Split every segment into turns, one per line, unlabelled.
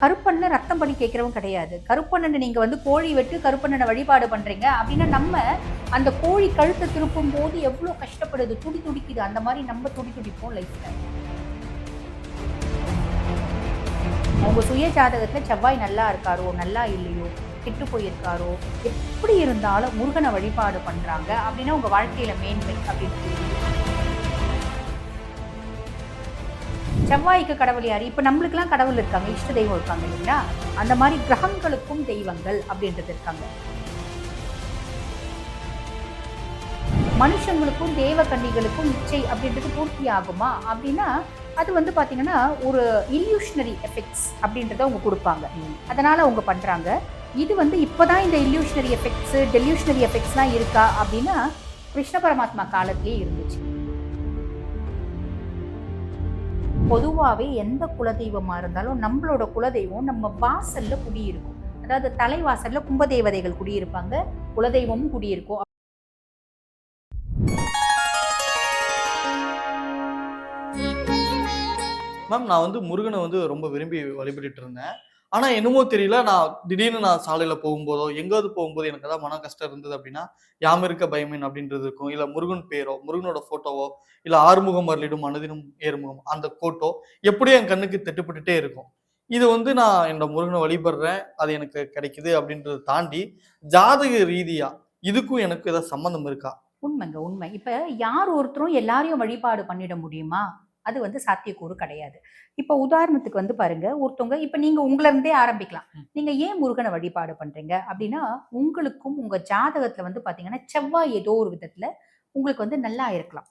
கருப்பண்ணை ரத்தம் பண்ணி கேட்கிறவன் கிடையாது. கருப்பண்ணனை நீங்க வந்து கோழி வெட்டு கருப்பண்ணனை வழிபாடு பண்றீங்க அப்படின்னா நம்ம அந்த கோழி கழுத்தை திருப்பும் போது எவ்வளவு கஷ்டப்படுது துடி துடிக்குது அந்த மாதிரி நம்ம துடி துடிப்போம் லைஃப்ல உங்க சுய ஜாதகத்துல செவ்வாய் நல்லா இருக்காரோ நல்லா இல்லையோ கெட்டு போயிருக்காரோ எப்படி இருந்தாலும் முருகனை வழிபாடு பண்றாங்க அப்படின்னா உங்க வாழ்க்கையில மேன்மை அப்படின்னு செவ்வாய்க்கு கடவுள் யாரு? இப்போ நம்மளுக்கெல்லாம் கடவுள் இருக்காங்க இஷ்ட தெய்வம் இருக்காங்க இல்லைங்களா? அந்த மாதிரி கிரகங்களுக்கும் தெய்வங்கள் அப்படின்றது இருக்காங்க. மனுஷங்களுக்கும் தேவ கன்னிகளுக்கும் இச்சை அப்படின்றது பூர்த்தி ஆகுமா? அப்படின்னா அது வந்து பார்த்தீங்கன்னா ஒரு இல்யூஷனரி எஃபெக்ட்ஸ் அப்படின்றத அவங்க கொடுப்பாங்க. அதனால அவங்க பண்றாங்க. இது வந்து இப்போதான் இந்த இல்யூஷனரி எஃபெக்ட்ஸ் டெல்யூஷனரி எஃபெக்ட்ஸ்லாம் இருக்கா அப்படின்னா கிருஷ்ண பரமாத்மா காலத்திலேயே இருந்துச்சு. பொதுவாகவே எந்த குலதெய்வமாக இருந்தாலும் நம்மளோட குலதெய்வம் நம்ம வாசலில் குடியிருக்கும். அதாவது தலைவாசலில் கும்பதேவதைகள் குடியிருப்பாங்க குலதெய்வமும் குடியிருக்கும்.
மேம் நான் வந்து முருகனை வந்து ரொம்ப விரும்பி வழிபட்டு இருந்தேன். ஆனா என்னமோ தெரியல நான் திடீர்னு நான் சாலையில போகும்போதோ எங்காவது போகும்போது எனக்கு ஏதாவது மன கஷ்டம் இருந்தது அப்படின்னா யாம் இருக்க பயமேன் அப்படின்றது இருக்கும். இல்ல முருகன் பேரோ முருகனோட போட்டோவோ இல்ல ஆறுமுகம் அருளிடும் மனதினும் ஏறுமுகம் அந்த ஃபோட்டோ எப்படியும் என் கண்ணுக்கு தட்டுப்பட்டுட்டே இருக்கும். இது வந்து நான் என்னோட முருகனை வழிபடுறேன் அது எனக்கு கிடைக்குது அப்படின்றத தாண்டி ஜாதக ரீதியா இதுக்கும் எனக்கு ஏதாவது சம்மந்தம் இருக்கா?
உண்மைங்க உண்மை. இப்ப யார் ஒருத்தரும் எல்லாரையும் வழிபாடு பண்ணிட முடியுமா? அது வந்து சாத்தியக்கூறு கிடையாது. இப்ப உதாரணத்துக்கு வந்து பாருங்க ஒருத்தவங்க இப்ப நீங்க உங்கள இருந்தே ஆரம்பிக்கலாம். நீங்க ஏன் முருகனை வழிபாடு பண்றீங்க? அப்படின்னா உங்களுக்கும் உங்க ஜாதகத்துல வந்து பாத்தீங்கன்னா செவ்வாய் ஏதோ ஒரு விதத்துல உங்களுக்கு வந்து நல்லா இருக்கலாம்.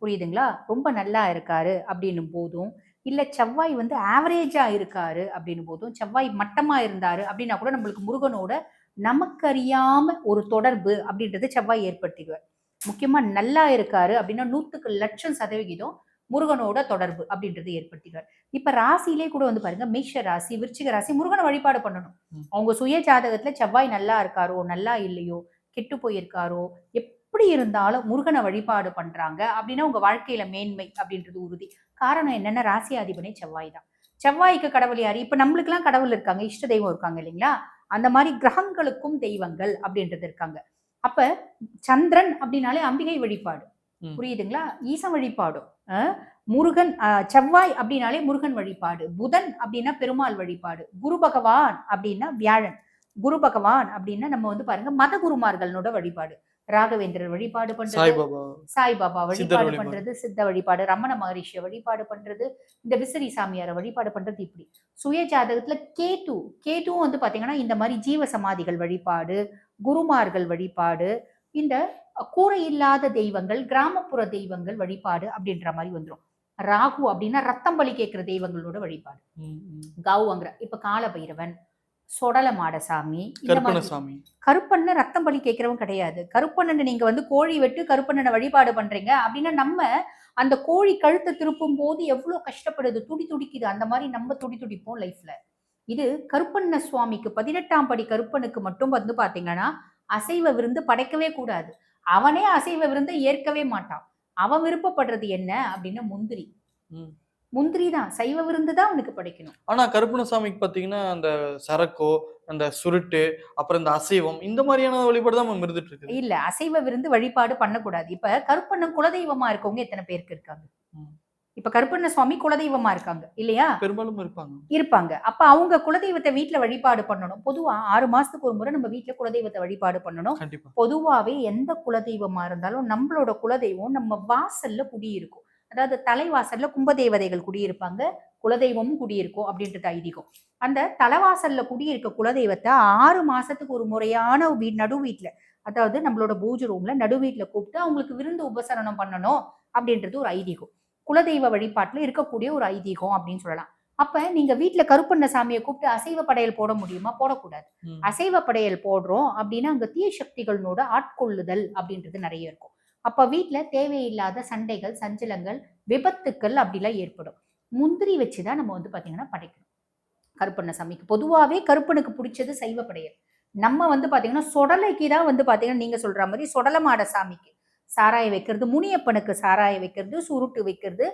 புரியுதுங்களா? ரொம்ப நல்லா இருக்காரு அப்படின்னும் போதும் இல்ல செவ்வாய் வந்து ஆவரேஜா இருக்காரு அப்படின்னும் போதும் செவ்வாய் மட்டமா இருந்தாரு அப்படின்னா கூட நம்மளுக்கு முருகனோட நமக்கு அறியாம ஒரு தொடர்பு அப்படின்றது செவ்வாய் ஏற்படுத்திடுவார். முக்கியமா நல்லா இருக்காரு அப்படின்னா நூத்துக்கு லட்சம் சதவிகிதம் முருகனோட தொடர்பு அப்படின்றது ஏற்படுத்திடுவார். இப்ப ராசியிலே கூட வந்து பாருங்க மேஷ ராசி விருச்சிக ராசி முருகனை வழிபாடு பண்ணணும். அவங்க சுய ஜாதகத்துல செவ்வாய் நல்லா இருக்காரோ நல்லா இல்லையோ கெட்டு போயிருக்காரோ எப்படி இருந்தாலும் முருகனை வழிபாடு பண்றாங்க அப்படின்னா உங்க வாழ்க்கையில மேன்மை அப்படின்றது உறுதி. காரணம் என்னன்னா ராசியாதிபனே செவ்வாய் தான். செவ்வாய்க்கு கடவுள் யாரு? இப்ப நம்மளுக்கெல்லாம் கடவுள் இருக்காங்க இஷ்ட தெய்வம் இருக்காங்க இல்லைங்களா? அந்த மாதிரி கிரகங்களுக்கும் தெய்வங்கள் அப்படின்றது இருக்காங்க. அப்ப சந்திரன் அப்படின்னாலே அம்பிகை வழிபாடு. புரியுதுங்களா? ஈசன் வழிபாடும். முருகன் செவ்வாய் அப்படின்னாலே முருகன் வழிபாடு. புதன் அப்படின்னா பெருமாள் வழிபாடு. குரு பகவான் அப்படின்னா வியாழன். குரு பகவான் அப்படின்னா நம்ம வந்து பாருங்க மத குருமார்களோட வழிபாடு. ராகவேந்திரர் வழிபாடு பண்றது.
சாய்பாபா.
வழிபாடு. பண்றது. சித்த வழிபாடு. ரமண மகரிஷிய வழிபாடு பண்றது. இந்த விசிறி சாமியாரை வழிபாடு பண்றது இப்படி. சுய ஜாதகத்துல கேது. கேதுவும் வந்து பாத்தீங்கன்னா இந்த மாதிரி ஜீவ சமாதிகள் வழிபாடு குருமார்கள் வழிபாடு. இந்த கூரை இல்லாத தெய்வங்கள் கிராமப்புற தெய்வங்கள் வழிபாடு அப்படின்ற மாதிரி வந்துரும். ராகு அப்படின்னா ரத்தம் பலி கேட்கிற தெய்வங்களோட வழிபாடு. கௌவங்கிற இப்ப கால பைரவன் சொடல மாடசாமி கருப்பண்ணன் ரத்தம் பலி கேட்கிறவன் கிடையாது. கருப்பண்ணன் நீங்க வந்து கோழி வெட்டு கருப்பண்ணனை வழிபாடு பண்றீங்க அப்படின்னா நம்ம அந்த கோழி கழுத்தை திருப்பும் போது எவ்வளவு கஷ்டப்படுது துடி துடிக்குது அந்த மாதிரி நம்ம துடி துடிப்போம் லைஃப்ல இது கருப்பண்ண சுவாமிக்கு பதினெட்டாம் படி கருப்பனுக்கு மட்டும் வந்து பாத்தீங்கன்னா அசைவ விருந்து படைக்கவே கூடாது. அவனே அசைவ விருந்தை ஏற்கவே மாட்டான். அவன் விருப்பப்படுறது என்ன அப்படின்னா முந்திரி. முந்திரி தான். சைவ விருந்து தான் அவனுக்கு படைக்கணும்.
ஆனா கருப்பணசாமிக்கு பாத்தீங்கன்னா அந்த சரக்கோ அந்த சுருட்டு அப்புறம் இந்த அசைவம் இந்த மாதிரியான வழிபாடு தான் நம்ம இருந்துட்டு இருக்குது.
இல்ல அசைவ விருந்து வழிபாடு பண்ணக்கூடாது. இப்ப கருப்பண்ணன் குலதெய்வமா இருக்கவங்க எத்தனை பேருக்கு இருக்காங்க. இப்ப கருப்பண்ண சுவாமி குலதெய்வமா இருக்காங்க இல்லையா?
பெரும்பாலும் இருப்பாங்க.
இருப்பாங்க. அப்ப அவங்க குலதெய்வத்தை வீட்ல வழிபாடு பண்ணணும். பொதுவா ஆறு மாசத்துக்கு ஒரு முறை நம்ம வீட்ல குலதெய்வத்தை வழிபாடு பண்ணணும். பொதுவாவே எந்த குலதெய்வமா இருந்தாலும் நம்மளோட குலதெய்வம் நம்ம வாசல்ல குடியிருக்கும். அதாவது தலைவாசல்ல கும்பதேவதைகள் குடியிருப்பாங்க குலதெய்வமும் குடியிருக்கும் அப்படின்றது ஐதீகம். அந்த தலைவாசல்ல குடியிருக்க குலதெய்வத்தை ஆறு மாசத்துக்கு ஒரு முறையான வீ நடு வீட்ல அதாவது நம்மளோட பூஜை ரூம்ல நடு வீட்ல கூப்பிட்டு அவங்களுக்கு விருந்து உபசரணம் பண்ணணும் அப்படின்றது ஒரு ஐதீகம். குலதெய்வ வழிபாட்டுல இருக்கக்கூடிய ஒரு ஐதீகம் அப்படின்னு சொல்லலாம். அப்ப நீங்க வீட்ல கருப்பண்ண சாமியை கூப்பிட்டு அசைவ படையல் போட முடியுமா? போடக்கூடாது. அசைவ படையல் போடுறோம் அப்படின்னா அங்க தீய சக்திகளோட ஆட்கொள்ளுதல் அப்படின்றது நிறைய இருக்கும். அப்ப வீட்ல தேவையில்லாத சண்டைகள் சஞ்சலங்கள் விபத்துக்கள் அப்படிலாம் ஏற்படும். முந்திரி வச்சுதான் நம்ம வந்து பாத்தீங்கன்னா படைக்கணும். கருப்பண்ண சாமிக்கு பொதுவாவே கருப்பனுக்கு பிடிச்சது சைவ படையல். நம்ம வந்து பாத்தீங்கன்னா சொடலைக்கு தான் வந்து பாத்தீங்கன்னா நீங்க சொல்ற மாதிரி சொடலமாட சாமிக்கு சாராய வைக்கிறது முனியப்பனுக்கு சாராய வைக்கிறது சுருட்டு வைக்கிறது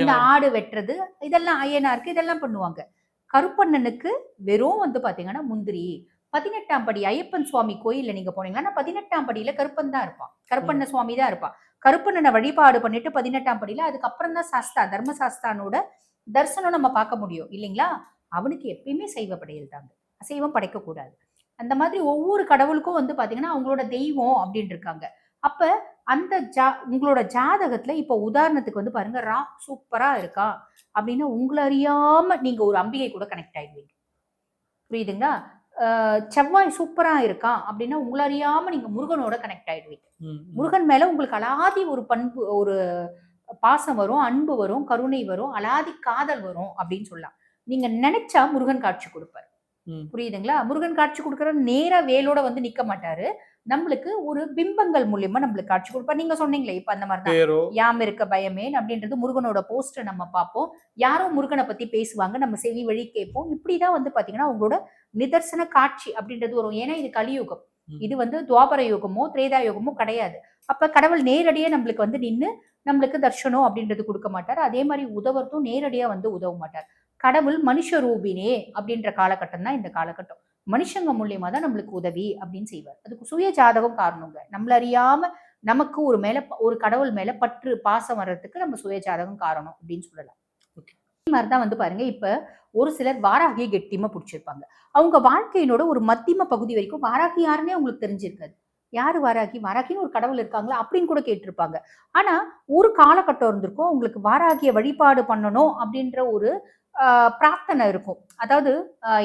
இந்த. ஆடு வெட்டுறது இதெல்லாம் ஐயனாருக்கு இதெல்லாம் பண்ணுவாங்க. கருப்பண்ணனுக்கு வெறும் வந்து பாத்தீங்கன்னா முந்திரி. பதினெட்டாம் படி ஐயப்பன் சுவாமி கோயில்ல நீங்க போனீங்கன்னா பதினெட்டாம் படியில கருப்பன் தான் இருப்பான். கருப்பண்ண சுவாமி தான் இருப்பான். கருப்பண்ணனை வழிபாடு பண்ணிட்டு பதினெட்டாம் படியில அதுக்கப்புறம் தான் சாஸ்தா தர்ம சாஸ்தானோட தரிசனம் நம்ம பார்க்க முடியும் இல்லைங்களா? அவனுக்கு எப்பயுமே சைவ படையல் தாங்க. அசைவம் படைக்க கூடாது. அந்த மாதிரி ஒவ்வொரு கடவுளுக்கும் வந்து பாத்தீங்கன்னா அவங்களோட தெய்வம் அப்படின்னு இருக்காங்க. அப்ப அந்த ஜா உங்களோட ஜாதகத்துல இப்ப உதாரணத்துக்கு வந்து பாருங்க ரா சூப்பரா இருக்கா அப்படின்னா உங்களை அறியாம நீங்க ஒரு அம்பிகை கூட கனெக்ட் ஆயிடுவீங்க. புரியுதுங்களா? செவ்வாய் சூப்பரா இருக்கான் அப்படின்னா உங்களை அறியாம நீங்க முருகனோட கனெக்ட் ஆயிடுவீங்க. முருகன் மேல உங்களுக்கு அலாதி ஒரு பண்பு ஒரு பாசம் வரும் அன்பு வரும் கருணை வரும் அலாதி காதல் வரும் அப்படின்னு சொல்லலாம். நீங்க நினைச்சா முருகன் காட்சி கொடுப்பாரு. புரியுதுங்களா? முருகன் காட்சி கொடுக்கற நேரா வேலோட வந்து நிக்க மாட்டாரு. நம்மளுக்கு ஒரு பிம்பங்கள் மூலியமா நம்மளுக்கு காட்சி கொடுப்பாரு நீங்க சொன்னீங்களே இப்ப அந்த மாதிரி தான் யாம் இருக்க பயமேன் அப்படின்றது முருகனோட போஸ்டர் நம்ம பார்ப்போம். யாரோ முருகனை பத்தி பேசுவாங்க நம்ம செவி வழி கேட்போம். இப்படிதான் வந்து பாத்தீங்கன்னா உங்களோட நிதர்சன காட்சி அப்படின்றது வரும். ஏன்னா இது கலியுகம். இது வந்து துவாபர யுகமோ திரேதா யுகமோ கிடையாது. அப்ப கடவுள் நேரடியா நம்மளுக்கு வந்து நின்னு நம்மளுக்கு தர்ஷனம் அப்படின்றது கொடுக்க மாட்டார். அதே மாதிரி உதவுறதும் நேரடியா வந்து உதவ மாட்டார். கடவுள் மனுஷ ரூபினே அப்படின்ற காலகட்டம் தான் இந்த காலகட்டம். மனுஷங்க மூலியமா தான் நம்மளுக்கு உதவி அப்படின்னு செய்வார். அதுக்கு சுய ஜாதகம் காரணங்க. நம்மள அறியாம நமக்கு ஒரு மேல ஒரு கடவுள் மேல பற்று பாசம் வர்றதுக்கு நம்ம சுய ஜாதகம் காரணம் அப்படின்னு சொல்லலாம். இதே மாதிரிதான் வந்து பாருங்க இப்ப ஒரு சிலர் வாராகியை கெட்டியமா பிடிச்சிருப்பாங்க. அவங்க வாழ்க்கையினோட ஒரு மத்தியம பகுதி வரைக்கும் வாராகி யாருன்னே அவங்களுக்கு தெரிஞ்சிருக்காது. யாரு வாராகி? வாராகின்னு ஒரு கடவுள் இருக்காங்களா அப்படின்னு கூட கேட்டிருப்பாங்க. ஆனா ஒரு காலகட்டம் இருந்திருக்கும் உங்களுக்கு வாராகிய வழிபாடு பண்ணணும் அப்படின்ற ஒரு பிரார்த்தனை இருக்கும். அதாவது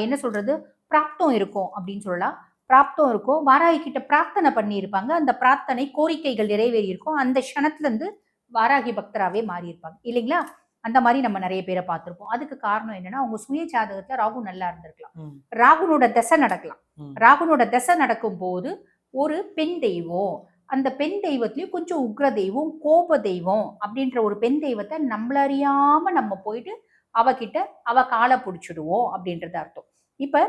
என்ன சொல்றது? பிராப்தம் இருக்கும் அப்படின்னு சொல்லலாம். பிராப்தம் இருக்கும். வாராகி கிட்ட பிரார்த்தனை பண்ணியிருப்பாங்க. அந்த பிரார்த்தனை கோரிக்கைகள் நிறைவேறி இருக்கும் அந்த க்ஷணத்துல இருந்து வாராகி பக்தராவே மாறி இருப்பாங்க இல்லைங்களா? அந்த மாதிரி நம்ம நிறைய பேரை பார்த்திருப்போம். அதுக்கு காரணம் என்னன்னா அவங்க சுய ஜாதகத்துல ராகு நல்லா இருந்திருக்கலாம். ராகுனோட தசை நடக்கலாம். ராகுனோட தசை நடக்கும் போது ஒரு பெண் தெய்வம். அந்த பெண் தெய்வத்திலயும் கொஞ்சம் உக்ர தெய்வம் கோப தெய்வம் அப்படின்ற ஒரு பெண் தெய்வத்தை நம்மள அறியாம நம்ம போயிட்டு அவகிட்ட அவ காலை பிடிச்சிடுவோம் அப்படின்றது அர்த்தம். இப்ப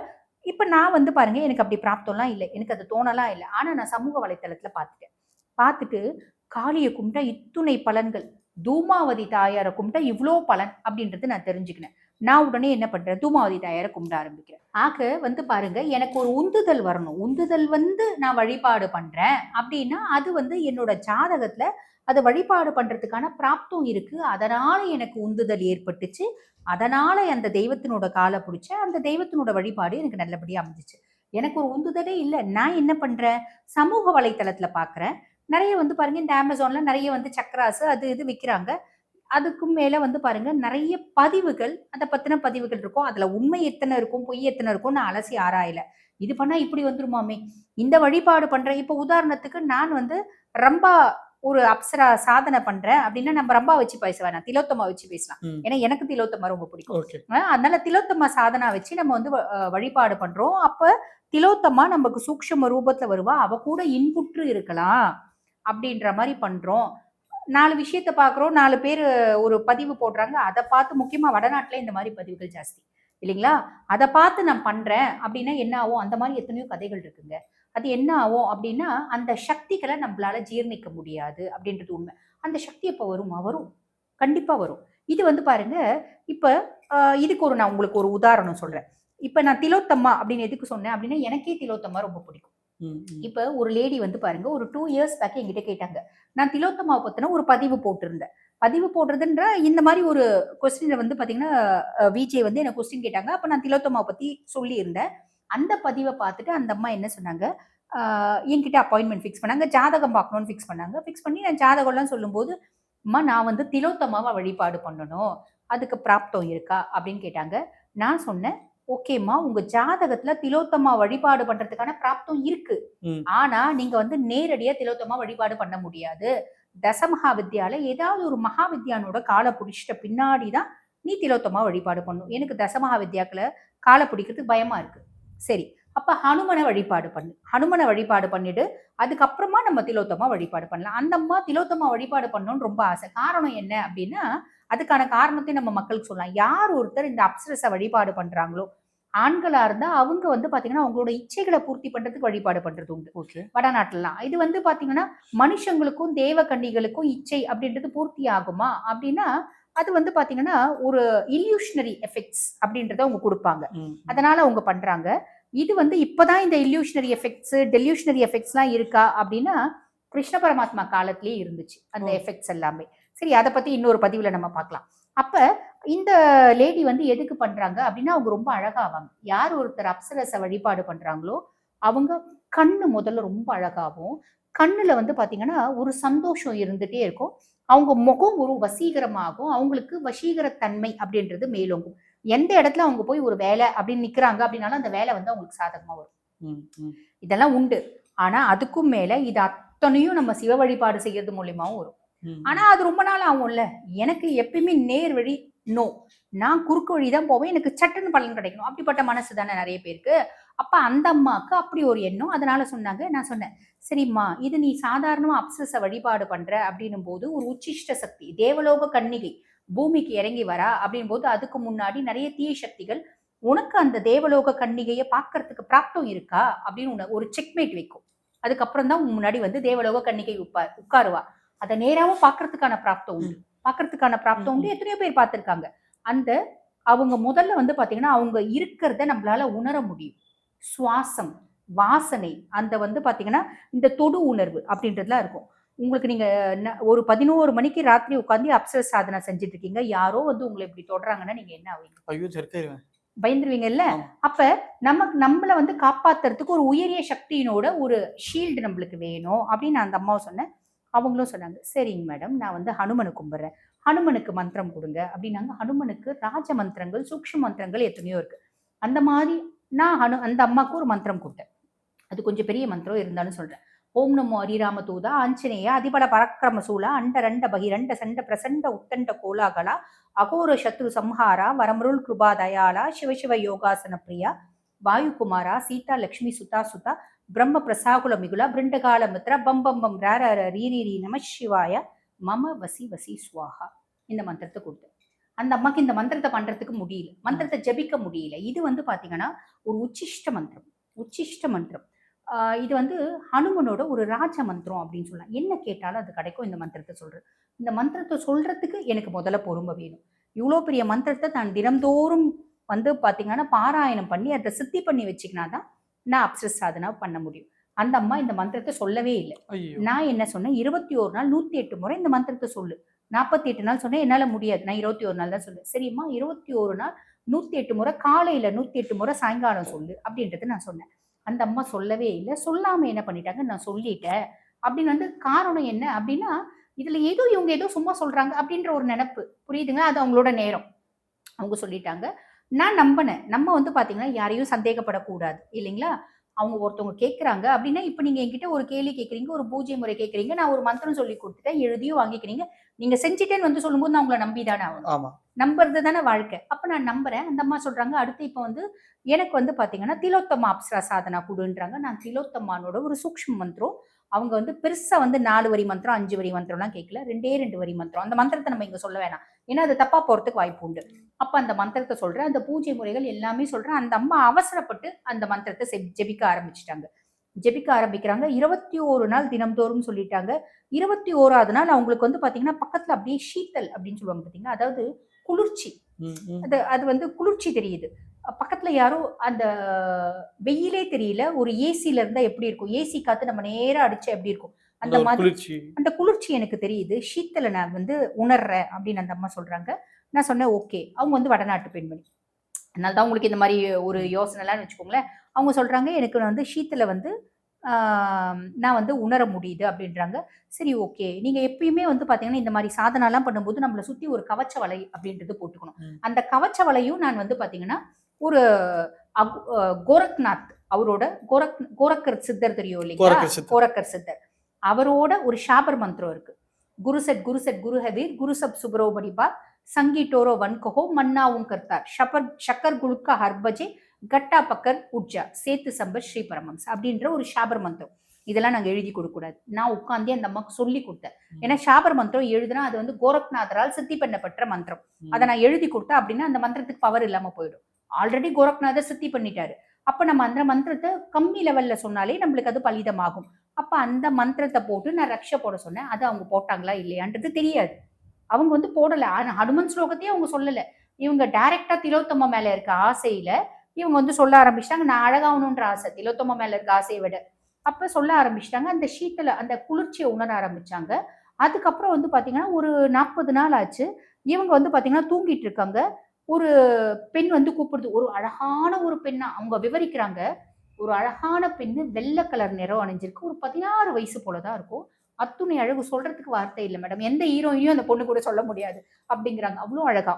இப்போ நான் வந்து பாருங்க எனக்கு அப்படி பிராப்தம்லாம் இல்லை. எனக்கு அது தோணலாம் இல்லை. ஆனால் நான் சமூக வலைத்தளத்தில் பார்த்துட்டேன். பார்த்துட்டு காளியை கும்பிட்டா இத்துணை பலன்கள். தூமாவதி தாயாரை கும்பிட்டா இவ்வளோ பலன் அப்படின்றது நான் தெரிஞ்சுக்கினேன். நான் உடனே என்ன பண்ணுறேன் தூமாவதி தாயாரை கும்பிட ஆரம்பிக்கிறேன். ஆக வந்து பாருங்க எனக்கு ஒரு உந்துதல் வரணும். உந்துதல் வந்து நான் வழிபாடு பண்ணுறேன் அப்படின்னா அது வந்து என்னோட ஜாதகத்தில் அதை வழிபாடு பண்ணுறதுக்கான பிராப்தம் இருக்குது அதனால் எனக்கு உந்துதல் ஏற்பட்டுச்சு. அதனால் அந்த தெய்வத்தினோட காலை பிடிச்ச அந்த தெய்வத்தினோட வழிபாடு எனக்கு நல்லபடியாக அமைஞ்சிச்சு. எனக்கு ஒரு உந்துதலே இல்லை. நான் என்ன பண்ணுறேன் சமூக வலைத்தளத்தில் பார்க்குறேன் நிறைய வந்து பாருங்கள் இந்த அமேசானில் நிறைய வந்து சக்கராசு அது இது விற்கிறாங்க அதுக்கும் மேலே வந்து பாருங்கள் நிறைய பதிவுகள் அதை பற்றின பதிவுகள் இருக்கும். அதில் உண்மை எத்தனை இருக்கும் பொய் எத்தனை இருக்கும் நான் அலசி ஆராயலை. இது பண்ணால் இப்படி வந்துருமாமே. இந்த வழிபாடு பண்ணுறேன் இப்போ உதாரணத்துக்கு நான் வந்து ரம்பா ஒரு அப்சரா சாதனை பண்றேன் அப்படின்னா நம்ம ரம்பா வச்சு பேச வேணாம். திலோத்தமா வச்சு பேசலாம். ஏன்னா எனக்கு திலோத்தமா ரொம்ப பிடிக்கும். அதனால திலோத்தமா சாதனா வச்சு நம்ம வந்து வழிபாடு பண்றோம். அப்ப திலோத்தமா நமக்கு சூக்ஷ்ம ரூபத்துல வருவா. அவ கூட இன்புற்று இருக்கலாம் அப்படின்ற மாதிரி பண்றோம். நாலு விஷயத்த பாக்குறோம். நாலு பேர் ஒரு பதிவு போடுறாங்க. அதை பார்த்து முக்கியமா வடநாட்டுல இந்த மாதிரி பதிவுகள் ஜாஸ்தி. இல்லைங்களா? அதை பார்த்து நான் பண்றேன் அப்படின்னா என்ன ஆகும்? அந்த மாதிரி எத்தனையோ கதைகள் இருக்குங்க. அது என்ன ஆகும் அப்படின்னா அந்த சக்திகளை நம்மளால ஜீர்ணிக்க முடியாது அப்படின்றது உண்மை. அந்த சக்தி எப்போ வருமா? வரும். கண்டிப்பா வரும். இது வந்து பாருங்க இப்ப இதுக்கு ஒரு நான் உங்களுக்கு ஒரு உதாரணம் சொல்றேன். இப்ப நான் திலோத்தம்மா அப்படின்னு எதுக்கு சொன்னேன் அப்படின்னா எனக்கே திலோத்தம்மா ரொம்ப பிடிக்கும். இப்ப ஒரு லேடி வந்து பாருங்க ஒரு டூ இயர்ஸ் பேக் என்கிட்ட கேட்டாங்க. நான் திலோத்தமாவை பத்தின ஒரு பதிவு போட்டிருந்தேன். பதிவு போடுறதுன்ற இந்த மாதிரி ஒரு கொஸ்டின் வந்து பாத்தீங்கன்னா விஜே வந்து எனக்கு கொஸ்டின் கேட்டாங்க. அப்ப நான் திலோத்தமாவை பத்தி சொல்லியிருந்தேன். அந்த பதிவை பார்த்துட்டு அந்த அம்மா என்ன சொன்னாங்க? என்கிட்ட அப்பாயின்மெண்ட் ஃபிக்ஸ் பண்ணாங்க. ஜாதகம் பார்க்கணும்னு ஃபிக்ஸ் பண்ணாங்க. ஃபிக்ஸ் பண்ணி நான் ஜாதகம்லாம் சொல்லும்போது அம்மா நான் வந்து திலோத்தமாவை வழிபாடு பண்ணணும்? அதுக்கு பிராப்தம் இருக்கா? அப்படின்னு கேட்டாங்க. நான் சொன்னேன் ஓகேம்மா உங்க ஜாதகத்துல திலோத்தமா வழிபாடு பண்றதுக்கான பிராப்தம் இருக்கு. ஆனா நீங்க வந்து நேரடியா திலோத்தமா வழிபாடு பண்ண முடியாது. தசமகா வித்யால ஏதாவது ஒரு மகாவித்யானோட காலை பிடிச்சிட்ட பின்னாடி தான் நீ திலோத்தமா வழிபாடு பண்ணும் எனக்கு தசமகா வித்யாக்களை காலை பிடிக்கிறதுக்கு பயமா இருக்கு. சரி அப்ப ஹனுமனை வழிபாடு பண்ணு. ஹனுமனை வழிபாடு பண்ணிட்டு அதுக்கப்புறமா நம்ம திலோத்தமா வழிபாடு பண்ணலாம். அந்த அம்மா திலோத்தமா வழிபாடு பண்ணணும்னு ரொம்ப ஆசை. காரணம் என்ன அப்படின்னா அதுக்கான காரணத்தை நம்ம மக்களுக்கு சொல்லலாம். யார் ஒருத்தர் இந்த அப்சரஸ வழிபாடு பண்றாங்களோ ஆண்களா இருந்தா அவங்க வந்து பாத்தீங்கன்னா அவங்களோட இச்சைகளை பூர்த்தி பண்றதுக்கு வழிபாடு பண்றது உண்டு.
ஓகே.
வடநாட்டுலாம் இது வந்து பாத்தீங்கன்னா மனுஷங்களுக்கும் தேவ கன்னிகளுக்கும் இச்சை அப்படின்றது பூர்த்தி ஆகுமா அப்படின்னா அது வந்து பாத்தீங்கன்னா ஒரு இல்யூஷனரி எஃபெக்ட்ஸ் அப்படின்றத அவங்க கொடுப்பாங்க. அதனால அவங்க பண்றாங்க. இது வந்து இப்பதான் இந்த இல்யூஷனரி எஃபெக்ட்ஸ் டெல்யூஷனரி எஃபெக்ட்ஸ்லாம் இருக்கா அப்படின்னா கிருஷ்ண பரமாத்மா காலத்திலேயே இருந்துச்சு அந்த. எஃபெக்ட்ஸ் எல்லாமே. சரி அதை பத்தி இன்னொரு பதிவுல நம்ம பார்க்கலாம். அப்ப இந்த லேடி வந்து எதுக்கு பண்றாங்க அப்படின்னா அவங்க ரொம்ப அழகாவாங்க. யார் ஒருத்தர் அப்சரச வழிபாடு பண்றாங்களோ அவங்க கண்ணு முதல்ல ரொம்ப அழகாவும் கண்ணுல வந்து பாத்தீங்கன்னா ஒரு சந்தோஷம் இருந்துட்டே இருக்கும். அவங்க முகம் ஒரு வசீகரமாகும் அவங்களுக்கு வசீகரத்தன்மை அப்படின்றது மேலோங்கும். எந்த இடத்துல அவங்க போய் ஒரு வேலை அப்படின்னு நிக்கிறாங்க அப்படின்னாலும் அந்த வேலை வந்து அவங்களுக்கு சாதகமா வரும். இதெல்லாம் உண்டு. ஆனா அதுக்கும் மேல இது அத்தனையும் நம்ம சிவ வழிபாடு செய்யறது மூலியமாவும் வரும். ஆனா அது ரொம்ப நாள் ஆகும்ல. எனக்கு எப்பயுமே நேர் வழி நோ நான் குறுக்கு வழி தான் போவேன். எனக்கு சட்டுன்னு பலன் கிடைக்கணும். அப்படிப்பட்ட மனசு தானே நிறைய பேருக்கு. அப்ப அந்த அம்மாவுக்கு அப்படி ஒரு எண்ணம். அதனால சொன்னாங்க நான் சொன்னேன் சரிம்மா இது நீ சாதாரணமா அப்சச வழிபாடு பண்ற அப்படின்னும் போது ஒரு உச்சிஷ்ட சக்தி தேவலோக கன்னிகை பூமிக்கு இறங்கி வரா அப்படின் போது அதுக்கு முன்னாடி நிறைய தீய சக்திகள் உனக்கு அந்த தேவலோக கன்னிகையை பார்க்கறதுக்கு பிராப்தம் இருக்கா? அப்படின்னு உன்னை ஒரு செக்மேட் வைக்கும். அதுக்கப்புறம் தான் உன் முன்னாடி வந்து தேவலோக கன்னிகை உட்கார் உட்காருவா. அதை நேராவும் பார்க்கறதுக்கான பிராப்தம் உண்டு. பார்க்கறதுக்கான பிராப்தம் உண்டு. எத்தனையோ பேர் பார்த்திருக்காங்க. அந்த அவங்க முதல்ல வந்து பாத்தீங்கன்னா அவங்க இருக்கிறத நம்மளால உணர முடியும். சுவாசம் வாசனை அந்த வந்து பாத்தீங்கன்னா இந்த தொடு உணர்வு அப்படின்றதுலாம் இருக்கும். உங்களுக்கு நீங்க ந- ஒரு பதினோரு மணிக்கு ராத்திரி உட்காந்து அப்சர சாதனை செஞ்சுட்டு இருக்கீங்க. யாரோ வந்து உங்களை இப்படி தொடுறாங்கன்னா நீங்க என்ன ஆவீங்க? பயந்துருவீங்கல்ல. அப்ப நமக்கு நம்மள வந்து காப்பாத்துறதுக்கு ஒரு உயரிய சக்தியினோட ஒரு ஷீல்டு நம்மளுக்கு வேணும் அப்படின்னு நான் அந்த அம்மாவை சொன்னேன். அவங்களும் சொன்னாங்க சரிங்க மேடம் நான் வந்து ஹனுமனை கும்பிடுறேன். ஹனுமனுக்கு மந்திரம் கொடுங்க. அப்படின்னாங்க. ஹனுமனுக்கு ராஜ மந்திரங்கள் சூக்ஷ்ம மந்திரங்கள் எத்தனையோ இருக்கு. அந்த மாதிரி நான் ஹனு அந்த அம்மாவுக்கு ஒரு மந்திரம் கொடுத்தேன் அது கொஞ்சம் பெரிய மந்திரம் இருந்தாலும் சொல்கிறேன் ஓம் நமோ ஹரிராம தூதா ஆஞ்சநேய அதிபல பரக்கிரம சூலா அண்ட ரண்ட பகிரண்ட சண்ட பிரசண்ட உத்தண்ட கோலாகலா அகோர சத்ரு சம்ஹாரா வரமருள் கிருபா தயாலா சிவசிவ யோகாசன பிரியா வாயுகுமாரா சீதா லக்ஷ்மி சுதா சுதா பிரம்ம பிரசாகுல மிகுலா பிருண்டகால மித்ரா பம் பம் பம் ரீ ரீ நம சிவாய மம வசி வசி சுவாகா இந்த மந்திரத்தை கொடுத்தேன் அந்த அம்மாக்கு இந்த மந்திரத்தை பண்றதுக்கு முடியல. மந்திரத்தை ஜபிக்க முடியல. இது வந்து பாத்தீங்கன்னா ஒரு உச்சிஷ்ட மந்திரம். உச்சிஷ்ட மந்திரம். இது வந்து ஹனுமனோட ஒரு ராஜ மந்திரம் அப்படின்னு சொல்லலாம். என்ன கேட்டாலும் அது கிடைக்கும் இந்த மந்திரத்தை சொல்றது இந்த மந்திரத்தை சொல்றதுக்கு எனக்கு முதல்ல பொறுமை வேணும். இவ்வளோ பெரிய மந்திரத்தை நான் தினம்தோறும் வந்து பாத்தீங்கன்னா பாராயணம் பண்ணி அதை சித்தி பண்ணி வச்சுக்கினா தான் நான் அப்சஸ் சாதனா பண்ண முடியும். அந்த அம்மா இந்த மந்திரத்தை சொல்லவே இல்லை. நான் என்ன சொன்னேன்? இருபத்தி ஒரு நாள் நூத்தி எட்டு முறை இந்த மந்திரத்தை சொல்லு. நாற்பத்தி எட்டு நாள் சொன்னேன் என்னால் முடியாது. நான் இருபத்தி ஒரு நாள் தான் சொல்லுவேன் சரிம்மா இருபத்தி ஒரு நாள் நூற்றி எட்டு முறை காலையில் நூற்றி எட்டு முறை சாயங்காலம் சொல்லு அப்படின்றது நான் சொன்னேன். அந்த அம்மா சொல்லவே இல்லை. சொல்லாமல் என்ன பண்ணிட்டாங்க நான் சொல்லிட்டேன். அப்படின்னு வந்து காரணம் என்ன அப்படின்னா இதில் ஏதோ இவங்க ஏதோ சும்மா சொல்கிறாங்க அப்படின்ற ஒரு நினைப்பு. புரியுதுங்க அது அவங்களோட நேரம். அவங்க சொல்லிட்டாங்க. நான் நம்பினேன். நம்ம வந்து பார்த்தீங்கன்னா யாரையும் சந்தேகப்படக்கூடாது. இல்லைங்களா? அவங்க ஒருத்தவங்க கேட்குறாங்க அப்படின்னா இப்போ நீங்க என்கிட்ட ஒரு கேள்வி கேட்குறீங்க ஒரு பூஜை முறை கேட்குறீங்க நான் ஒரு மந்திரம் சொல்லி கொடுத்துட்டேன் எழுதியும் வாங்கிக்கிறீங்க. நீங்க செஞ்சுட்டேன்னு வந்து சொல்லும்போது நான் உங்களை நம்பி தானே ஆகணும்?
ஆமா.
நம்புறது தானே வாழ்க்கை. அப்ப நான் நம்புறேன். அந்த அம்மா சொல்றாங்க அடுத்து இப்போ வந்து எனக்கு வந்து பாத்தீங்கன்னா திலோத்தமா அப்சரா சாதனா கொடுன்றாங்க. நான் திலோத்தமானோட ஒரு சூக்ஷ்ம மந்திரம். அவங்க வந்து பெருசா வந்து நாலு வரி மந்திரம் அஞ்சு வரி மந்திரம்லாம் கேட்கல ரெண்டே ரெண்டு வரி மந்திரம். அந்த மந்திரத்தை நம்ம இங்க சொல்ல வேணாம். ஏன்னா அது தப்பா போறதுக்கு வாய்ப்பு உண்டு. அப்ப அந்த மந்திரத்தை சொல்றேன். அந்த பூஜை முறைகள் எல்லாமே சொல்றேன். அந்த அம்மா அவசரப்பட்டு அந்த மந்திரத்தை செப்- ஜெபிக்க ஆரம்பிச்சிட்டாங்க. ஜெபிக்க ஆரம்பிக்கிறாங்க. இருபத்தி ஒரு நாள் தினம்தோறும் சொல்லிட்டாங்க. இருபத்தி ஓராவது நாள் அவங்களுக்கு வந்து பாத்தீங்கன்னா பக்கத்துல அப்படியே ஷீத்தல் அப்படின்னு சொல்லுவாங்க பாத்தீங்கன்னா அதாவது குளிர்ச்சி. அது அது வந்து குளிர்ச்சி தெரியுது. பக்கத்துல யாரோ அந்த வெயிலே தெரியல. ஒரு ஏசில இருந்தா எப்படி இருக்கும்? ஏசி காத்து நம்ம நேரா அடிச்சா எப்படி இருக்கும்? அந்த மாதிரி அந்த குளிர்ச்சி எனக்கு தெரியுது. ஷீத்தல நான் வந்து உணர்றேன் அப்படின்னு அந்த அம்மா சொல்றாங்க. நான் சொன்னேன் ஓகே. அவங்க வந்து வடநாட்டு பெண்மணி. அதனால தான் உங்களுக்கு இந்த மாதிரி ஒரு யோசனைலாம் வச்சுக்கோங்களேன். அவங்க சொல்றாங்க எனக்கு வந்து ஷீத்தல வந்து நான் வந்து உணர முடியுது அப்படின்றாங்க. சரி ஓகே. நீங்க எப்பயுமே வந்து பாத்தீங்கன்னா இந்த மாதிரி சாதனாலாம் பண்ணும்போது நம்மளை சுத்தி ஒரு கவச்ச வலை அப்படின்றது போட்டுக்கணும். அந்த கவச்ச வலையும் நான் வந்து பாத்தீங்கன்னா ஒரு கோரக்நாத் அவரோட கோரக் கோரக்கர் சித்தர் தெரியும் இல்லைங்களா?
கோரக்கர் சித்தர்.
அவரோட ஒரு ஷாபர் மந்திரம் இருக்கு. குருசெட் குருசெட் குரு ஹவீர் குருசப் சுப்ரோபடி பாத் சங்கி டோரோ வன்கஹோ மன்னாவும் கர்த்தார். ஷபர் ஷக்கர் குழுக்க ஹர்பஜே கட்டா பக்கர் உட்ஜா சேத்து சம்பர் ஸ்ரீ பரமம்ஸ் அப்படின்ற ஒரு ஷாபர் மந்திரம். இதெல்லாம் நாங்க எழுதி கொடுக்க கூடாது நான் உட்காந்தே அந்த அம்மாக்கு சொல்லி கொடுத்தேன். ஏன்னா ஷாபர் மந்திரம் எழுதுனா அது வந்து கோரக்நாதரால் சித்தி பண்ணப்பட்ட மந்திரம். அதை நான் எழுதி கொடுத்தேன் அப்படின்னா அந்த மந்திரத்துக்கு பவர் இல்லாம போயிடும். ஆல்ரெடி கோரக்நாதர் சித்தி பண்ணிட்டாரு. அப்போ நம்ம அந்த மந்திரத்தை கம்மி லெவலில் சொன்னாலே நம்மளுக்கு அது பலிதமாகும். அப்போ அந்த மந்திரத்தை போட்டு நான் ரக்ஷ போட சொன்னேன். அது அவங்க போட்டாங்களா இல்லையான்றது தெரியாது. அவங்க வந்து போடலை. ஆனால் ஹனுமன் ஸ்லோகத்தையே அவங்க சொல்லலை. இவங்க டைரக்டா திலோத்தம மேலே இருக்க ஆசையில் இவங்க வந்து சொல்ல ஆரம்பிச்சிட்டாங்க. நான் அழகாகணுன்ற ஆசை. திலோத்தம மேலே இருக்க ஆசையை விட. அப்போ சொல்ல ஆரம்பிச்சிட்டாங்க. அந்த ஷீட்டில் அந்த குளிர்ச்சியை உணர ஆரம்பித்தாங்க அதுக்கப்புறம் வந்து பார்த்தீங்கன்னா ஒரு நாற்பது நாள் ஆச்சு. இவங்க வந்து பார்த்தீங்கன்னா தூங்கிட்டு இருக்காங்க. ஒரு பெண் வந்து கூப்பிடுது. ஒரு அழகான ஒரு பெண்ணா அவங்க விவரிக்கிறாங்க. ஒரு அழகான பெண்ணு வெள்ளை கலர் நிறம் அணிஞ்சிருக்கு. ஒரு பதினாறு வயசு போலதான் இருக்கும். அத்துணை அழகு சொல்றதுக்கு வார்த்தை இல்லை மேடம் எந்த ஹீரோயினையும் அந்த பொண்ணு கூட சொல்ல முடியாது அப்படிங்கிறாங்க. அவ்வளோ அழகா.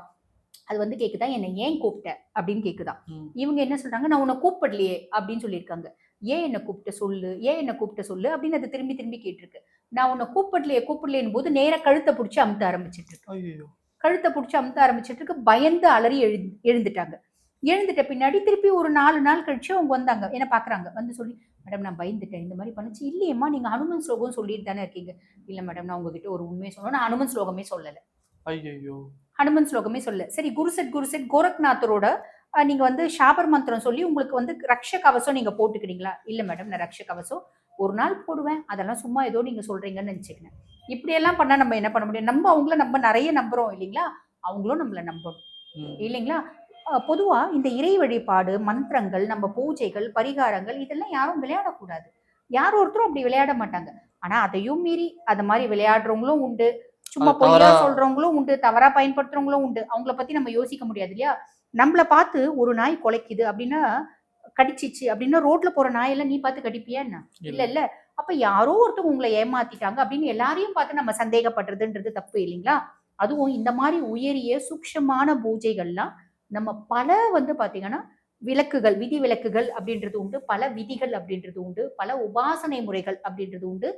அது வந்து கேக்குதா? என்னை ஏன் கூப்பிட்ட? அப்படின்னு கேக்குதா. இவங்க என்ன சொல்றாங்க? நான் உன்னை கூப்பிடலையே அப்படின்னு சொல்லியிருக்காங்க. ஏன் என்ன கூப்பிட்ட சொல்லு? ஏன் என்ன கூப்பிட்ட சொல்லு? அப்படின்னு அது திரும்பி திரும்பி கேட்டிருக்கு. நான் உன்னை கூப்பிடலையே கூப்பிடலையும் போது நேரா கழுத்தை பிடிச்சி அமுத்த ஆரம்பிச்சிட்டு இருக்கு
ஐயோ
கழுத்தை பிடிச்சி அமுத்த ஆரம்பிச்சிட்டு பயந்து அலறி எழு எழுந்துட்டாங்க. எழுந்துட்ட பின்னாடி திருப்பி ஒரு நாலு நாள் கழிச்சு அவங்க வந்தாங்க. என்ன பாக்குறாங்க? வந்து சொல்லி மேடம் நான் பயந்துட்டேன். இந்த மாதிரி பண்ணுச்சு. இல்லையம்மா நீங்க ஹனுமன் ஸ்லோகம் சொல்லிட்டு தானே இருக்கீங்க. இல்ல மேடம் நான் உங்ககிட்ட ஒரு உண்மையை சொல்லணும். நான் ஹனுமன் ஸ்லோகமே சொல்லல.
ஐயோ
ஹனுமன் ஸ்லோகமே சொல்ல சரி குருசெட் குருசெட் கோரக்நாத்தரோட அஹ், நீங்க வந்து ஷாபர் மந்திரம் சொல்லி உங்களுக்கு வந்து ரக்ஷ கவசம் நீங்க போட்டுக்கிறீங்களா? இல்ல மேடம் நான் ரக்ஷ கவசம் ஒரு நாள் போடுவேன். அதெல்லாம் சும்மா ஏதோ நீங்க சொல்றீங்கன்னு நினைச்சுக்கிறேன். இப்படியெல்லாம் பண்ணா நம்ம என்ன பண்ண முடியும்? நம்ம அவங்கள நம்ம நிறைய நம்புறோம் இல்லைங்களா? அவங்களும் நம்மள நம்பணும். இல்லைங்களா? அஹ், பொதுவா இந்த இறை வழிபாடு மந்திரங்கள் நம்ம பூஜைகள் பரிகாரங்கள் இதெல்லாம் யாரும் விளையாடக்கூடாது. யார் ஒருத்தரும் அப்படி விளையாட மாட்டாங்க. ஆனா அதையும் மீறி அது மாதிரி விளையாடுறவங்களும் உண்டு. சும்மா பொய்யா சொல்றவங்களும் உண்டு. தவறா பயன்படுத்துறவங்களும் உண்டு. அவங்கள பத்தி நம்ம யோசிக்க முடியாது இல்லையா? நம்மள பார்த்து ஒரு நாய் குலைக்குது அப்படின்னா கடிச்சிச்சு அப்படின்னா ரோட்ல போற நாயெல்லாம் நீ பார்த்து கடிப்பியா என்ன? இல்ல இல்ல. அப்ப யாரோ ஒருத்தவங்க உங்களை ஏமாத்திட்டாங்க அப்படின்னு எல்லாரையும் பார்த்து நம்ம சந்தேகப்படுறதுன்றது தப்பு இல்லைங்களா? அதுவும் இந்த மாதிரி உயரிய சூக்ஷமான பூஜைகள்லாம் நம்ம பல வந்து பாத்தீங்கன்னா விளக்குகள் விதி விலக்குகள் அப்படின்றது உண்டு பல விதிகள் அப்படின்றது உண்டு பல உபாசனை முறைகள் அப்படின்றது உண்டு.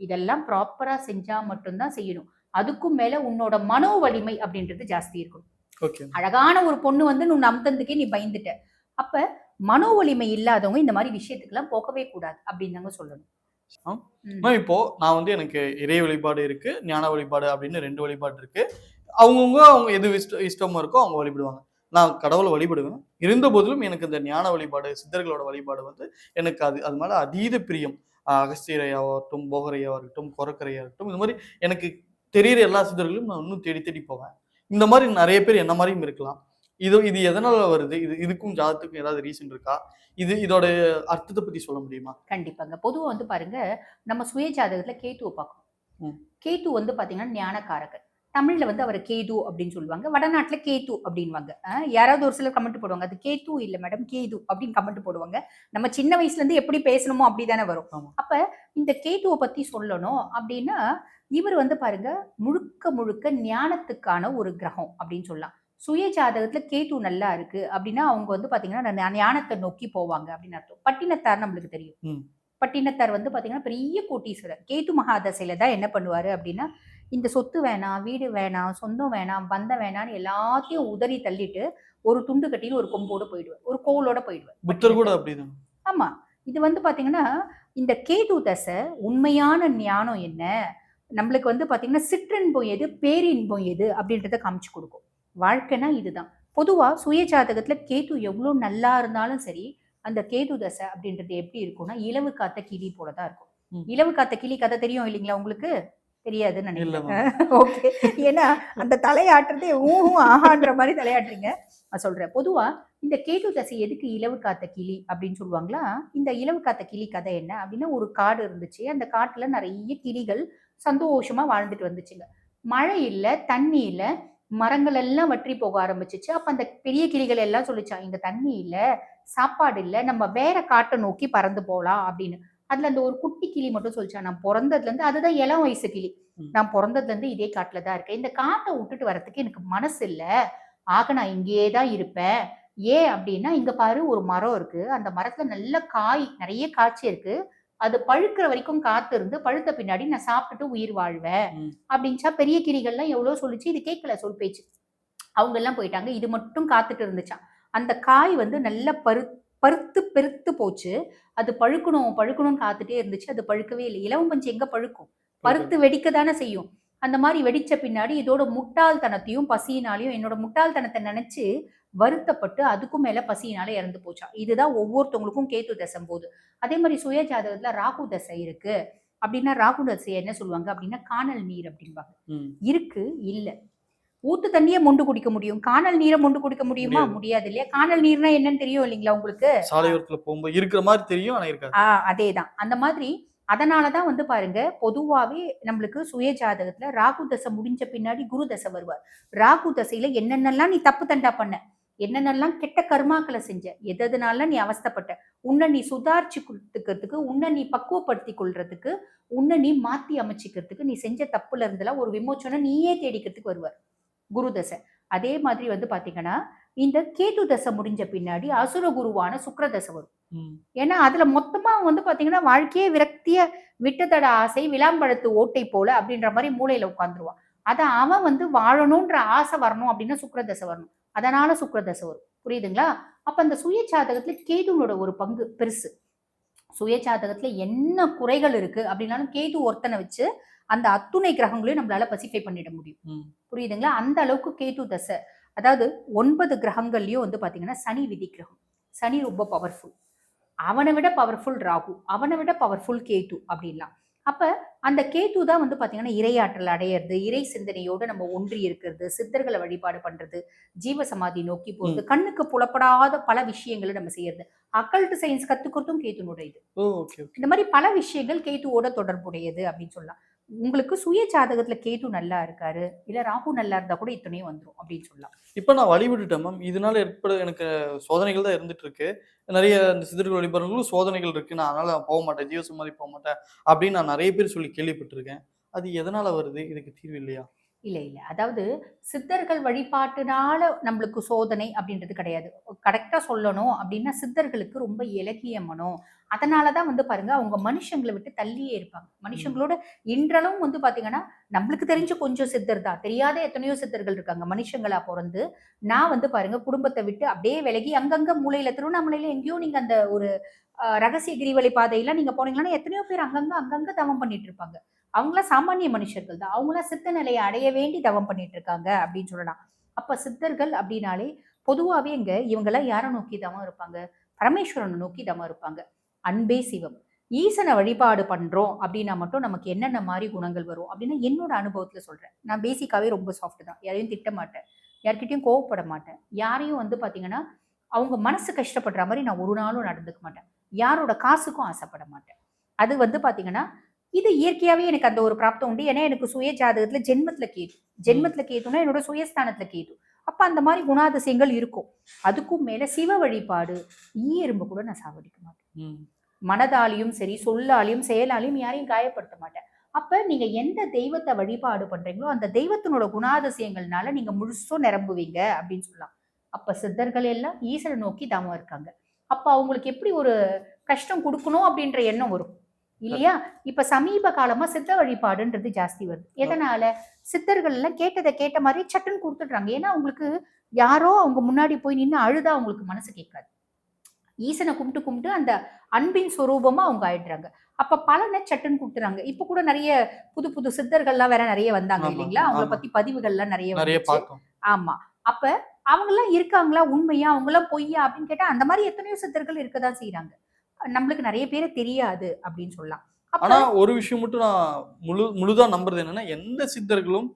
இதெல்லாம் ப்ராப்பரா செஞ்சா மட்டும்தான் செய்யணும். அதுக்கும் மேல உன்னோட மனோ வலிமை அப்படின்றது ஜாஸ்தி இருக்கணும். அழகான ஒரு பொண்ணு வந்து உன் அம்தந்துக்கே நீ பயந்துட்ட. அப்ப மனோ வலிமை இல்லாதவங்க இந்த மாதிரி விஷயத்துக்கெல்லாம் போகவே கூடாது அப்படின்னு தாங்க சொல்லணும்.
இப்போ நான் வந்து எனக்கு இறை வழிபாடு இருக்கு ஞான வழிபாடு அப்படின்னு ரெண்டு வழிபாடு இருக்கு. அவங்கவுங்க அவங்க எது இஷ்ட இஷ்டமா இருக்கோ அவங்க வழிபடுவாங்க. நான் கடவுளை வழிபடுவேன். இருந்த போதிலும் எனக்கு இந்த ஞான வழிபாடு சித்தர்களோட வழிபாடு வந்து எனக்கு அது அது மேல அதீத பிரியம். அகஸ்தியரையாகட்டும் போகரையாகட்டும் கொரக்கரையாகட்டும் இந்த மாதிரி எனக்கு தெரியிற எல்லா சித்தர்களையும் நான் இன்னும் தேடி தேடி போவேன். இந்த மாதிரி நிறைய பேர் என்ன மாதிரியும் இருக்கலாம். இது இது எதனால வருது? இது இதுக்கும் ஜாதத்துக்கும் ஏதாவது ரீசன் இருக்கா? இது இதோட அர்த்தத்தை பத்தி சொல்ல முடியுமா?
கண்டிப்பாங்க. பொதுவா வந்து பாருங்க நம்ம சுய ஜாதகத்துல கேத்துவை பார்க்கணும். கேத்து வந்து பாத்தீங்கன்னா ஞானக்காரகர் தமிழ்ல வந்து அவர் கேது அப்படின்னு சொல்லுவாங்க. வடநாட்டுல கேத்து அப்படின்வாங்க யாராவது ஒரு சிலர் கமெண்ட் போடுவாங்க. அது கேத்து இல்ல மேடம் கேது அப்படின்னு கமெண்ட் போடுவாங்க. நம்ம சின்ன வயசுல இருந்து எப்படி பேசணுமோ அப்படிதானே வரும். அப்ப இந்த கேத்துவை பத்தி சொல்லணும் அப்படின்னா இவர் வந்து பாருங்க முழுக்க முழுக்க ஞானத்துக்கான ஒரு கிரகம் அப்படின்னு சொல்லலாம். சுய ஜாதகத்துல கேது நல்லா இருக்கு. அப்படின்னா அவங்க வந்து பாத்தீங்கன்னா ஞானத்தை நோக்கி போவாங்க அப்படின்னு அர்த்தம். பட்டினத்தார் நம்மளுக்கு தெரியும். பட்டினத்தார் வந்து பாத்தீங்கன்னா பெரிய கோட்டீஸ்வரர். கேது மகாதசையில தான் என்ன பண்ணுவாரு அப்படின்னா இந்த சொத்து வேணாம் வீடு வேணாம் சொந்தம் வேணாம் பந்தம் வேணாம்னு எல்லாத்தையும் உதறி தள்ளிட்டு ஒரு துண்டு கட்டின்னு ஒரு கொம்போட போயிடுவார். ஒரு கோலோட போயிடுவார்.
புத்தர் கூட அப்படிதான்.
ஆமா. இது வந்து பாத்தீங்கன்னா இந்த கேது தசை உண்மையான ஞானம் என்ன? நம்மளுக்கு வந்து பாத்தீங்கன்னா சிற்றின்பம் எது பேரின்பம் எது அப்படின்றத காமிச்சு கொடுக்கும். வாழ்க்கைனா இதுதான். பொதுவா சுய ஜாதகத்துல கேது எவ்வளவு நல்லா இருந்தாலும் சரி அந்த கேது தசை அப்படின்றது எப்படி இருக்கும்னா இலவு காத்த கிளி போலதான் இருக்கும். இலவு காத்த கிளி கதை தெரியும் இல்லைங்களா உங்களுக்கு? தெரியாதுன்னு நினைக்கிறேன். ஓகே ஏன்னா அந்த தலையாட்டுறதே ஊஹும் ஆஹான்ற மாதிரி தலையாட்டுறீங்க. நான் சொல்றேன். பொதுவா இந்த கேது தசை எதுக்கு இலவு காத்த கிளி அப்படின்னு சொல்லுவாங்களா? இந்த இலவு காத்த கிளி கதை என்ன அப்படின்னா ஒரு காடு இருந்துச்சு. அந்த காட்டுல நிறைய கிளிகள் சந்தோஷமா வாழ்ந்துட்டு வந்துச்சுங்க. மழை இல்ல தண்ணி இல்ல மரங்கள் எல்லாம் வற்றி போக ஆரம்பிச்சிச்சு. அப்ப அந்த பெரிய கிளிகள் எல்லாம் சொல்லிச்சான் இங்க தண்ணி இல்ல சாப்பாடு இல்ல நம்ம வேற காட்டை நோக்கி பறந்து போலாம் அப்படின்னு. அதுல அந்த ஒரு குட்டி கிளி மட்டும் சொல்லிச்சான் நான் பிறந்ததுல இருந்து அதுதான் இளம் வயசு கிளி. நான் பிறந்ததுல இருந்து இதே காட்டுல தான் இருக்கேன். இந்த காட்டை விட்டுட்டு வரதுக்கு எனக்கு மனசு இல்ல. ஆக நான் இங்கேயே தான் இருப்பேன். ஏன் அப்படின்னா இங்க பாரு ஒரு மரம் இருக்கு. அந்த மரத்துல நல்ல காய் நிறைய காய்ச்சி இருக்கு. அது பழுக்கிற வரைக்கும் காத்து இருந்து பழுத்த பின்னாடி நான் சாப்பிட்டுட்டு உயிர் வாழ்வேன். அப்படின்ச்சா பெரிய கிளிகள்லாம் எவ்வளவு சொல்லிச்சு இது கேட்கல சொல் பேச்சு. அவங்க எல்லாம் போயிட்டாங்க. இது மட்டும் காத்துட்டு இருந்துச்சான் அந்த காய் வந்து நல்ல பரு பருத்து பெருத்து போச்சு. அது பழுக்கணும் பழுக்கணும்னு காத்துட்டே இருந்துச்சு. அது பழுக்கவே இல்லை. இலவம் பஞ்சு எங்க பழுக்கும்? பருத்து வெடிக்க தானே செய்யும். அந்த மாதிரி வெடிச்ச பின்னாடி இதோட முட்டாள்தனத்தையும் பசியினாலையும் என்னோட முட்டாள்தனத்தை நினைச்சு வருத்தப்பட்டு அதுக்கும் மேல பசியினால இறந்து போச்சாம் இதுதான் ஒவ்வொருத்தவங்களுக்கும் கேத்து தசை போது அதே மாதிரி சுய ஜாதகத்துல ராகு தசை இருக்கு. அப்படின்னா ராகு தசையை என்ன சொல்லுவாங்க? அப்படின்னா காணல் நீர் அப்படிம்பாங்க. இருக்கு இல்ல. ஊத்து தண்ணியை மொண்டு குடிக்க முடியும். காணல் நீரை மொண்டு குடிக்க முடியுமா?
முடியாது.
இல்லையா? காணல் நீர்னா என்னன்னு தெரியும் இல்லைங்களா உங்களுக்கு?
சாலையோரத்துல போகும்போது இருக்கிற மாதிரி தெரியும் ஆனா இருக்காது.
அதேதான். அந்த மாதிரி அதனாலதான் வந்து பாருங்க பொதுவாவே நம்மளுக்கு சுய ஜாதகத்துல ராகு தசை முடிஞ்ச பின்னாடி குரு தசை வருவார். ராகு தசையில என்னென்னலாம் நீ தப்பு தண்டா பண்ண? என்னென்னலாம் கெட்ட கர்மாக்களை செஞ்ச? எதனால நீ அவஸ்தைப்பட்ட? உன்னை நீ சுதாரிச்சு கொடுத்துக்கிறதுக்கு உன்னை நீ பக்குவப்படுத்தி கொள்றதுக்கு உன்னை நீ மாத்தி அமைச்சிக்கிறதுக்கு நீ செஞ்ச தப்புல இருந்தெல்லாம் ஒரு விமோச்சனம் நீயே தேடிக்கிறதுக்கு வருவார் குரு தசை. அதே மாதிரி வந்து பாத்தீங்கன்னா இந்த கேது தசை முடிஞ்ச பின்னாடி அசுர குருவான சுக்கிர தசை வரும். ஏன்னா அதுல மொத்தமா வந்து பாத்தீங்கன்னா வாழ்க்கையே விரக்திய விட்டதட ஆசை விளாம்பழத்து ஓட்டை போல அப்படின்ற மாதிரி மூளையில உட்காந்துருவான் அத அவன் வந்து வாழணும்ன்ற ஆசை வரணும் அப்படின்னா சுக்கிரதசை வரணும். அதனால சுக்கிரதசை வரும். புரியுதுங்களா? அப்ப அந்த சுய ஜாதகத்துல கேதுனோட ஒரு பங்கு பெருசு. சுய ஜாதகத்துல என்ன குறைகள் இருக்கு அப்படின்னாலும் கேது ஒருத்தனை வச்சு அந்த அத்துணை கிரகங்களையும் நம்மளால பசிஃபை பண்ணிட முடியும். புரியுதுங்களா? அந்த அளவுக்கு கேது தசை. அதாவது ஒன்பது கிரகங்கள்லயும் வந்து பாத்தீங்கன்னா சனி விதி கிரகம். சனி ரொம்ப பவர்ஃபுல் அவனை விட பவர்ஃபுல் ராகு அவனை விட பவர்ஃபுல் கேது அப்படின்லாம். அப்ப அந்த கேது தான் வந்து பாத்தீங்கன்னா இறையாற்றல் அடையிறது இறை சிந்தனையோட நம்ம ஒன்றி இருக்கிறது சித்தர்களை வழிபாடு பண்றது ஜீவ சமாதி நோக்கி போறது கண்ணுக்கு புலப்படாத பல விஷயங்களை நம்ம செய்யறது. அக்கல்ட் சயின்ஸ் கத்துக்கிறதும் கேத்துனுடைய இது இந்த மாதிரி பல விஷயங்கள் கேத்துவோட தொடர்புடையது அப்படின்னு சொல்லலாம். உங்களுக்கு சுய ஜாதகத்துல கேது நல்லா இருக்காரு இல்ல ராகு நல்லா இருந்தா கூட இத்தனையும் வந்துரும் அப்படின்னு சொல்லலாம்.
இப்போ நான் வழிவிட்டுட்டேன் மேம் இதனால ஏற்பட எனக்கு சோதனைகள் தான் இருந்துட்டு இருக்கு. நிறைய இந்த சிதறுகள் வழிபாடுகளும் சோதனைகள் இருக்கு. நான் அதனால போக மாட்டேன். ஜீவ சமாதி போக மாட்டேன் அப்படின்னு நான் நிறைய பேர் சொல்லி கேள்விப்பட்டிருக்கேன். அது எதனால வருது? இதுக்கு தீர்வு இல்லையா?
இல்ல இல்ல. அதாவது சித்தர்கள் வழிபாட்டுனால நம்மளுக்கு சோதனை அப்படின்றது கிடையாது. கரெக்டா சொல்லணும் அப்படின்னா சித்தர்களுக்கு ரொம்ப இலக்கிய மனம் அதனாலதான் வந்து பாருங்க அவங்க மனுஷங்களை விட்டு தள்ளியே இருப்பாங்க. மனுஷங்களோட இன்றளவும் வந்து பாத்தீங்கன்னா நம்மளுக்கு தெரிஞ்ச கொஞ்சம் சித்தர் தான். தெரியாத எத்தனையோ சித்தர்கள் இருக்காங்க மனுஷங்களா பிறந்து. நான் வந்து பாருங்க குடும்பத்தை விட்டு அப்படியே விலகி அங்கங்க மூலையில திருவண்ணாமலையில எங்கேயோ நீங்க அந்த ஒரு ரகசிய கிரிவலை பாதையெல்லாம் நீங்க போனீங்கன்னா எத்தனையோ பேர் அங்கங்க அங்கங்க தவம் பண்ணிட்டு இருப்பாங்க. அவங்களாம் சாமானிய மனுஷர்கள் தான். அவங்களாம் சித்த நிலையை அடைய வேண்டி தவம் பண்ணிட்டு இருக்காங்க அப்படின்னு சொல்லலாம். அப்ப சித்தர்கள் அப்படின்னாலே பொதுவாகவே இங்க இவங்கெல்லாம் யாரை நோக்கி தவம் இருப்பாங்க? பரமேஸ்வரனை நோக்கி தவம் இருப்பாங்க. அன்பே சிவம். ஈசனை வழிபாடு பண்றோம் அப்படின்னா மட்டும் நமக்கு என்னென்ன மாதிரி குணங்கள் வரும் அப்படின்னு என்னோட அனுபவத்துல சொல்றேன். நான் பேசிக்காவே ரொம்ப சாஃப்ட் தான். யாரையும் திட்ட மாட்டேன். யார்கிட்டயும் கோவப்பட மாட்டேன். யாரையும் வந்து பாத்தீங்கன்னா அவங்க மனசு கஷ்டப்படுற மாதிரி நான் ஒரு நாளும் நடந்துக்க மாட்டேன். யாரோட காசுக்கும் ஆசைப்பட மாட்டேன். அது வந்து பாத்தீங்கன்னா இது இயற்கையாவே எனக்கு அந்த ஒரு பிராப்தம் உண்டு. ஏன்னா எனக்கு சுய ஜாதகத்துல ஜென்மத்துல கேது. ஜென்மத்துல கேதுன்னா என்னோட சுயஸ்தானத்துல கேது. அப்ப அந்த மாதிரி குணாதிசயங்கள் இருக்கும். அதுக்கும் மேல சிவ வழிபாடு ஈ எறும்பு கூட நான் சாவடிக்க மாட்டேன். மனதாலையும் சரி சொல்லாலையும் செயலாலையும் யாரையும் காயப்படுத்த மாட்டேன். அப்ப நீங்க எந்த தெய்வத்தை வழிபாடு பண்றீங்களோ அந்த தெய்வத்தினோட குணாதிசயங்கள்னால நீங்க முழுசும் நிரம்புவீங்க அப்படின்னு சொல்லலாம். அப்ப சித்தர்கள் எல்லாம் ஈஸ்வரை நோக்கி தாமம் இருக்காங்க. அப்ப அவங்களுக்கு எப்படி ஒரு கஷ்டம் கொடுக்கணும் அப்படின்ற எண்ணம் வரும். இல்லையா? இப்ப சமீப காலமா சித்த வழிபாடுன்றது ஜாஸ்தி வருது. எதனால? சித்தர்கள் எல்லாம் கேட்டதை கேட்ட மாதிரி சட்டுன்னு கொடுத்துடுறாங்க. ஏன்னா அவங்களுக்கு யாரோ அவங்க முன்னாடி போய் நின்று அழுதா அவங்களுக்கு மனசு கேட்காது. ஈசனை கும்பிட்டு கும்பிட்டு அந்த அன்பின் சொரூபமா அவங்க ஆயிடுறாங்க. அப்ப பலனை சட்டுன்னு கொடுத்துறாங்க இப்ப கூட நிறைய புது புது சித்தர்கள்லாம் வேற நிறைய வந்தாங்க இல்லைங்களா? அவங்கள. பத்தி பதிவுகள்லாம் நிறைய ஆமா. அப்ப அவங்க எல்லாம் இருக்காங்களா? உண்மையா? அவங்க எல்லாம் பொய்யா? அப்படின்னு கேட்டா அந்த மாதிரி எத்தனையோ சித்தர்கள் இருக்கதான் செய்யறாங்க நம்மளுக்கு நிறைய பேரை தெரியாது அப்படின்னு சொல்லலாம். அப்ப
ஆனா ஒரு விஷயம் மட்டும் நான் முழு முழுதா நம்புறது என்னன்னா எந்த சித்தர்களும்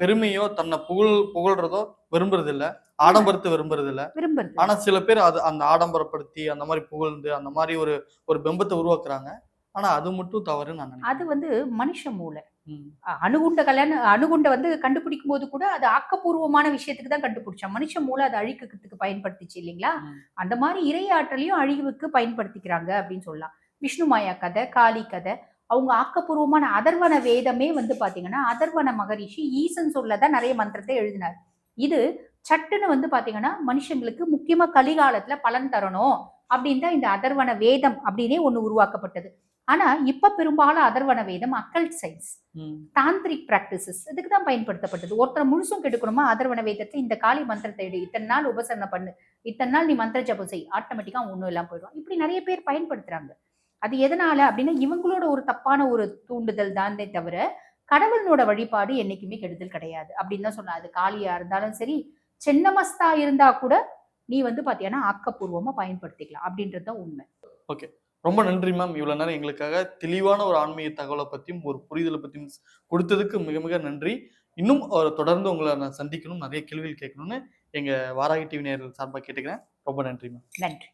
பெருமையோ தன்னை புகழ் புகழ்றதோ விரும்புறது இல்ல ஆடம்பரத்தை விரும்புறது இல்ல
விரும்புறது.
ஆனா சில பேர் அது அந்த ஆடம்பரப்படுத்தி அந்த மாதிரி புகழ்ந்து அந்த மாதிரி ஒரு ஒரு பிம்பத்தை உருவாக்குறாங்க. ஆனா அது மட்டும் தவறு நான்
அது வந்து மனுஷ மூளை. அணுகுண்ட கல்யாணம் அணுகுண்ட வந்து கண்டுபிடிக்கும் போது கூட அது ஆக்கப்பூர்வமான விஷயத்துக்கு தான் கண்டுபிடிச்சான் மனுஷ மூளை அதை அழிக்கிறதுக்கு பயன்படுத்திச்சு இல்லைங்களா. அந்த மாதிரி இறையாற்றலையும் அழிவுக்கு பயன்படுத்திக்கிறாங்க அப்படின்னு சொல்லலாம். விஷ்ணு மாயா கதை காளி கதை அவங்க ஆக்கப்பூர்வமான அதர்வன வேதமே வந்து பாத்தீங்கன்னா அதர்வன மகரிஷி ஈசன் சொல்லதான் நிறைய மந்திரத்தை எழுதினார். இது சட்டுன்னு வந்து பாத்தீங்கன்னா மனுஷங்களுக்கு முக்கியமா கலிகாலத்துல பலன் தரணும் அப்படின்னு தான் இந்த அதர்வன வேதம் அப்படின்னே ஒண்ணு உருவாக்கப்பட்டது. ஆனா இப்ப பெரும்பாலும் அதர்வன வேதம் அக்கல்ட் சயின்ஸ்
ம்.
தாந்திரிக் பிராக்டிசஸ் இதுக்கு தான் பயன்படுத்தப்பட்டது. ஒருத்தர் முழுசும் கெடுக்கணுமா? அதர்வன வேதத்தை இந்த காளி மந்திரத்தை எடு. இத்தனை நாள் உபசரணை பண்ணு. இத்தனை நாள் நீ மந்திர ஜபம் செய். ஆட்டோமேட்டிக்கா ஒண்ணும் இல்லாம போயிடும். இப்படி நிறைய பேர் பயன்படுத்துறாங்க. அது எதனால அப்படின்னா இவங்களோட ஒரு தப்பான ஒரு தூண்டுதல் தானே தவிர கடவுளனோட வழிபாடு என்னைக்குமே கெடுதல் கிடையாது. அப்படின்னு தான் சொன்னா அது காளியா இருந்தாலும் சரி சின்னமஸ்தா இருந்தா கூட நீ வந்து பாத்தீங்கன்னா ஆக்கப்பூர்வமா பயன்படுத்திக்கலாம் அப்படின்றது தான் உண்மை.
ரொம்ப நன்றி மேம் இவ்வளவு நேரம் எங்களுக்காக தெளிவான ஒரு ஆன்மீக தகவலை பத்தியும் ஒரு புரிதலை பத்தியும் கொடுத்ததுக்கு மிக மிக நன்றி. இன்னும் தொடர்ந்து உங்களை நான் சந்திக்கணும் நிறைய கேள்விகள் கேட்கணும்னு எங்க வாராகி டிவி நேயர்கள் சார்பாக கேட்டுக்கிறேன். ரொம்ப நன்றி மேம்
நன்றி.